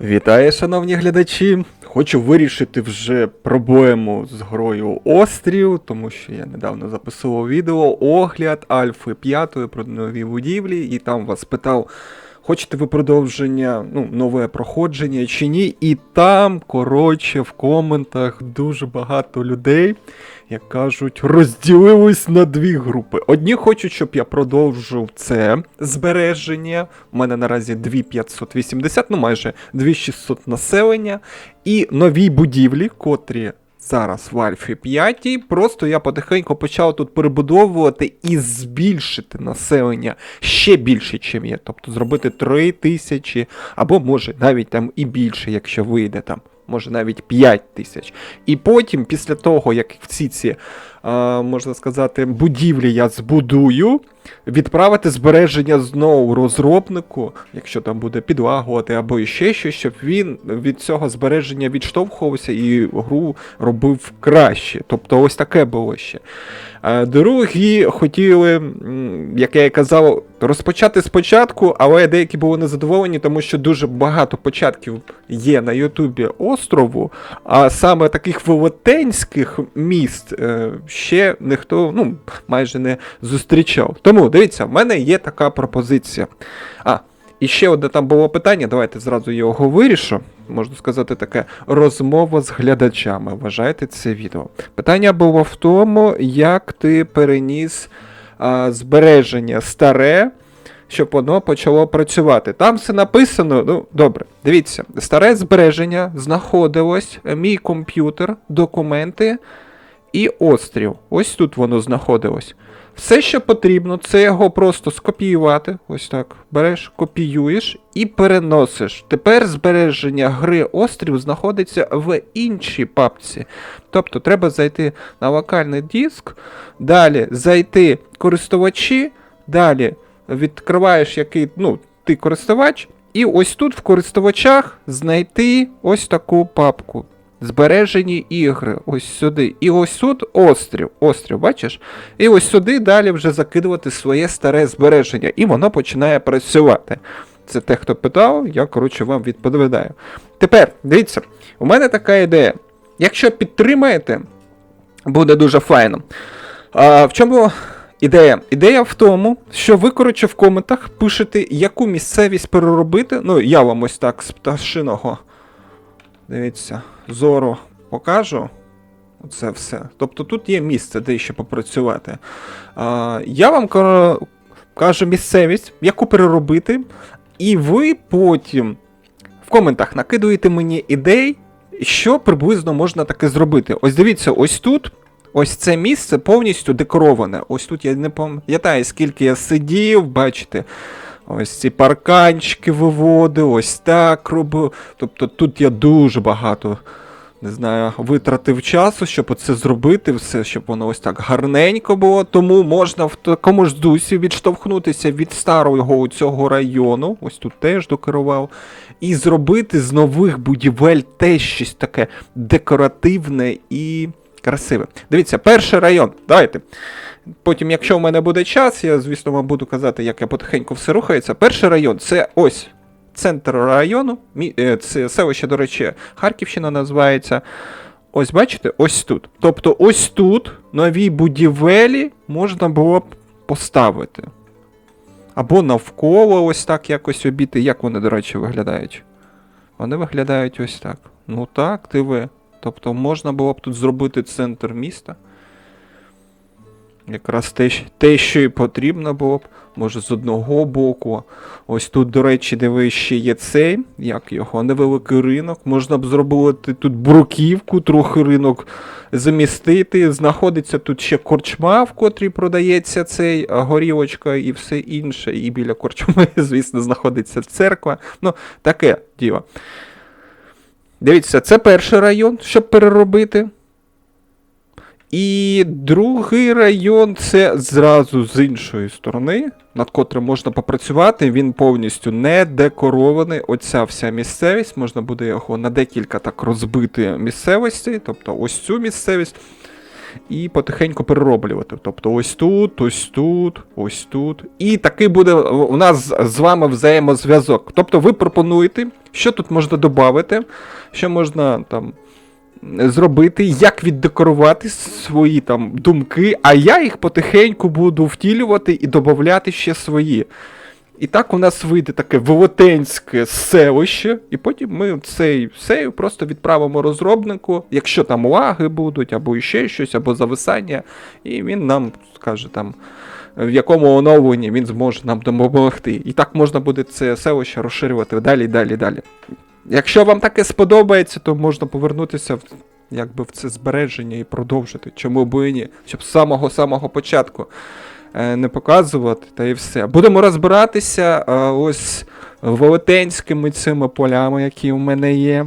Вітаю, шановні глядачі! Хочу вирішити вже проблему з грою Острів, тому що я недавно записував відео огляд Альфи 5 про нові будівлі, і там вас питав, хочете ви продовження, ну, нове проходження чи ні. І там, коротше, в коментах дуже багато людей, як кажуть, розділились на дві групи. Одні хочуть, щоб я продовжив це збереження. У мене наразі 2580, ну майже 2600 населення. І нові будівлі, котрі зараз в Альфі 5, просто я потихеньку почав тут перебудовувати і збільшити населення ще більше, чим є. Тобто зробити 3 тисячі, або може навіть там і більше, якщо вийде там. Може навіть 5 тисяч. І потім, після того, як всі ці, е, можна сказати, будівлі я збудую, відправити збереження знову розробнику, якщо там буде підлагувати або ще щось, щоб він від цього збереження відштовхувався і гру робив краще. Тобто ось таке було ще. Е, Другі хотіли, як я і казав, розпочати спочатку, але деякі були незадоволені, тому що дуже багато початків є на Ютубі острову, а саме таких велетенських міст е, ще ніхто ну, майже не зустрічав. Тому дивіться, в мене є така пропозиція. А, і ще одне там було питання, давайте зразу його вирішу. Можна сказати, таке розмова з глядачами. Вважайте це відео. Питання було в тому, як ти переніс а, збереження старе, щоб воно почало працювати. Там все написано. Ну, добре, дивіться, старе збереження знаходилось, е, мій комп'ютер, документи і острів. Ось тут воно знаходилось. Все, що потрібно, це його просто скопіювати. Ось так. Береш, копіюєш і переносиш. Тепер збереження гри острів знаходиться в іншій папці. Тобто треба зайти на локальний диск, далі зайти користувачі, далі відкриваєш який, ну, ти користувач, і ось тут в користувачах знайти ось таку папку. Збережені ігри, ось сюди. І ось тут острів. Острів, бачиш? І ось сюди далі вже закидувати своє старе збереження, і воно починає працювати. Це те, хто питав, я, коротше, вам відповідаю. Тепер, дивіться, у мене така ідея. Якщо підтримаєте, буде дуже файно. А, в чому ідея? Ідея в тому, що ви, коротше, в коментах пишете, яку місцевість переробити. Ну, я вам ось так з пташиного. Дивіться, зору покажу. Оце все. Тобто тут є місце, де ще попрацювати. А, я вам кажу місцевість, яку переробити, і ви потім в коментах накидуєте мені ідей, що приблизно можна таке зробити. Ось дивіться, ось тут. Ось це місце повністю декороване. Ось тут я не пам'ятаю, скільки я сидів, бачите. Ось ці парканчики виводив, ось так робив. Тобто тут я дуже багато, не знаю, витратив часу, щоб оце зробити, все, щоб воно ось так гарненько було. Тому можна в такому ж дусі відштовхнутися від старого цього району, ось тут теж докерував, і зробити з нових будівель теж щось таке декоративне і красиве. Дивіться, перший район. Давайте. Потім, якщо в мене буде час, я, звісно, вам буду казати, як я потихеньку все рухається. Перший район це ось центр району. Е, Це селище, до речі, Харківщина називається. Ось бачите, ось тут. Тобто, ось тут нові будівелі можна було б поставити. Або навколо ось так якось обійти. Як вони, до речі, виглядають? Вони виглядають ось так. Ну так, диви. Тобто можна було б тут зробити центр міста. Якраз те, те, що і потрібно було б. Може, з одного боку. Ось тут, до речі, диви, ще є цей, як його, невеликий ринок. Можна б зробити тут бруківку, трохи ринок замістити. Знаходиться тут ще корчма, в котрій продається цей горілочка і все інше. І біля корчми, звісно, знаходиться церква. Ну, таке діло. Дивіться, це перший район, щоб переробити. І другий район це зразу з іншої сторони, над котрим можна попрацювати. Він повністю не декорований. Оця вся місцевість, можна буде його на декілька так розбити місцевостей, тобто ось цю місцевість. І потихеньку перероблювати. Тобто ось тут, ось тут, ось тут. І такий буде у нас з вами взаємозв'язок. Тобто ви пропонуєте, що тут можна додати, що можна там. Зробити, як віддекорувати свої там думки, а я їх потихеньку буду втілювати і додати ще свої. І так у нас вийде таке велетенське селище, і потім ми цей сейв просто відправимо розробнику, якщо там лаги будуть, або ще щось, або зависання, і він нам скаже там. В якому оновленні він зможе нам допомогти. І так можна буде це селище розширювати далі, далі, далі. Якщо вам таке сподобається, то можна повернутися в, якби в це збереження і продовжити. Чому б ні? Щоб з самого-самого початку не показувати, та і все. Будемо розбиратися е, ось велетенськими цими полями, які у мене є.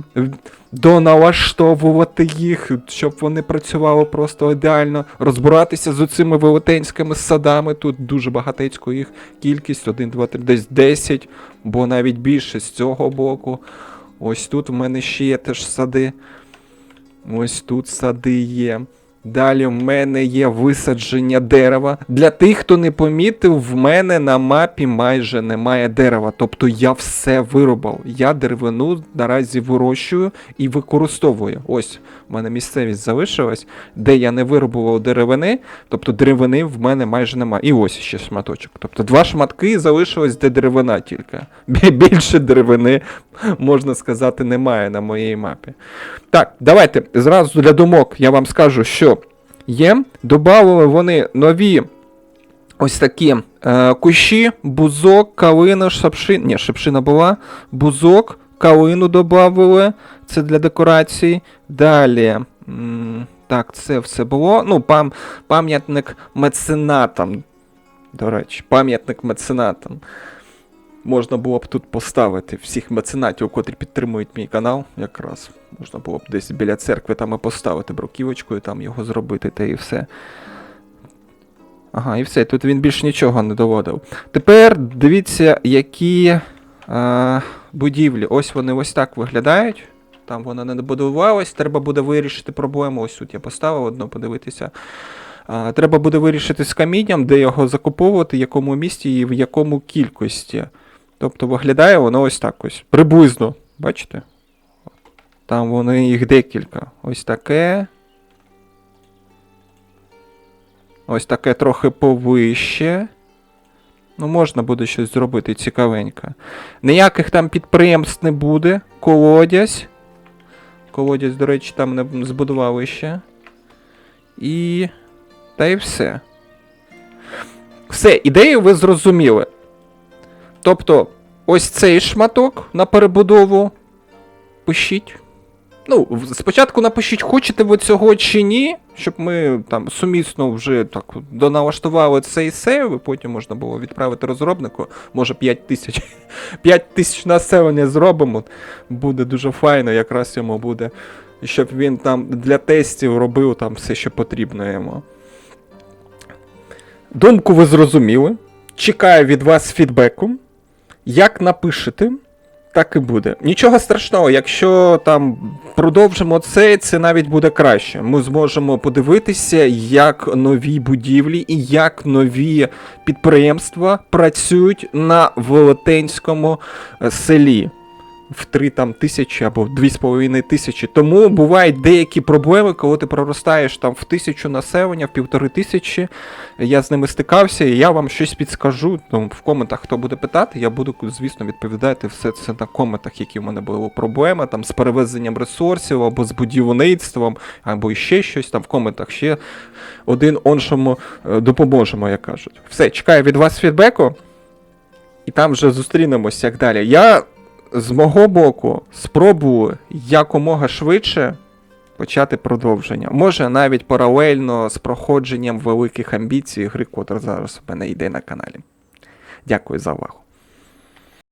Доналаштовувати їх, щоб вони працювали просто ідеально. Розбиратися з оцими велетенськими садами. Тут дуже багатецько їх кількість, 1, 2, 3, десь 10, бо навіть більше з цього боку. Ось тут в мене ще є теж сади. Ось тут сади є. Далі в мене є висадження дерева. Для тих, хто не помітив, в мене на мапі майже немає дерева. Тобто я все вирубав. Я деревину наразі вирощую і використовую. Ось в мене місцевість залишилась, де я не вирубував деревини, тобто деревини в мене майже немає. І ось ще шматочок. Тобто два шматки залишилось, де деревина тільки. Більше деревини, можна сказати, немає на моїй мапі. Так, давайте зразу для думок я вам скажу, що є. Добавили вони нові ось такі е, кущі, бузок, калина, шапшина. Ні, шапшина була. Бузок, калину додавали. Це для декорацій. Далі. Так, це все було. Ну, пам, пам'ятник меценатам. До речі, пам'ятник меценатам. Можна було б тут поставити всіх меценатів, котрі підтримують мій канал, якраз. Можна було б десь біля церкви там і поставити бруківочкою, там його зробити, та і все. Ага, і все, тут він більш нічого не доводив. Тепер дивіться, які е, будівлі. Ось вони ось так виглядають. Там вона не добудувалась, треба буде вирішити проблему. Ось тут я поставив одно, подивитися. А, Треба буде вирішити з камінням, де його закуповувати, в якому місті і в якому кількості. Тобто виглядає воно ось так ось. Приблизно. Бачите? Там вони їх декілька. Ось таке. Ось таке трохи повище. Ну, можна буде щось зробити цікавеньке. Ніяких там підприємств не буде. Колодязь. Колодязь, до речі, там не збудували ще. І. Та й все. Все, ідею ви зрозуміли. Тобто, ось цей шматок на перебудову. Пишіть. Ну, спочатку напишіть, хочете ви цього чи ні, щоб ми там сумісно вже так доналаштували цей сейв, і потім можна було відправити розробнику. Може 5 тисяч. 5 тисяч населення зробимо. Буде дуже файно, якраз йому буде. Щоб він там для тестів робив там все, що потрібно йому. Думку ви зрозуміли. Чекаю від вас фідбеку. Як напишете, так і буде. Нічого страшного, якщо там продовжимо це, це навіть буде краще. Ми зможемо подивитися, як нові будівлі і як нові підприємства працюють на велетенському селі. В 3 там тисячі або в 2,5 тисячі. Тому бувають деякі проблеми, коли ти проростаєш там в тисячу населення, в півтори тисячі. Я з ними стикався, і я вам щось підскажу. Тому в коментах хто буде питати, я буду, звісно, відповідати все це на коментах, які в мене були проблеми, там з перевезенням ресурсів, або з будівництвом, або ще щось там в коментах ще один оншому е, допоможемо, як кажуть. Все, чекаю від вас фідбеку, і там вже зустрінемось як далі. Я з мого боку спробую якомога швидше почати продовження. Може навіть паралельно з проходженням великих амбіцій гри, котра зараз у мене йде на каналі. Дякую за увагу.